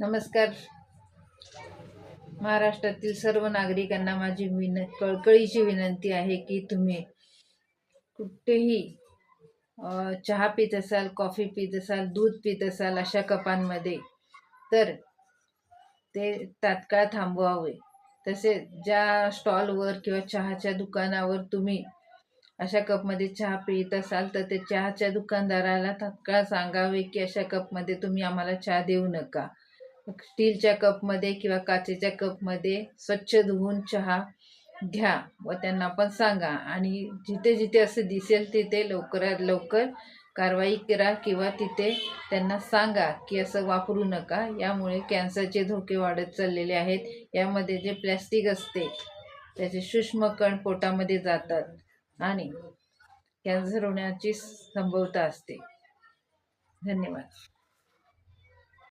नमस्कार. महाराष्ट्रातील सर्व नागरिकांना माझी विन कळकळीची विनंती आहे की तुम्ही कुठेही चहा पित असाल कॉफी पित असाल दूध पित असाल अशा कपांमध्ये तर ते तात्काळ थांबवावे. तसेच ज्या स्टॉलवर किंवा चहाच्या दुकानावर तुम्ही अशा कपमध्ये चहा पित असाल तर ते चहाच्या दुकानदाराला तात्काळ सांगावे की अशा कपमध्ये तुम्ही आम्हाला चहा देऊ नका. स्टीलच्या कपमध्ये किंवा काचेच्या कपमध्ये स्वच्छ धुवून चहा घ्या व त्यांना पण सांगा. आणि जिथे जिथे असं दिसेल तिथे लवकरात लवकर कारवाई करा किंवा तिथे त्यांना सांगा की असं वापरू नका. यामुळे कॅन्सरचे धोके वाढत चाललेले आहेत. यामध्ये जे प्लॅस्टिक असते त्याचे सूक्ष्म कण पोटामध्ये जातात आणि कॅन्सर होण्याची संभवता असते. धन्यवाद.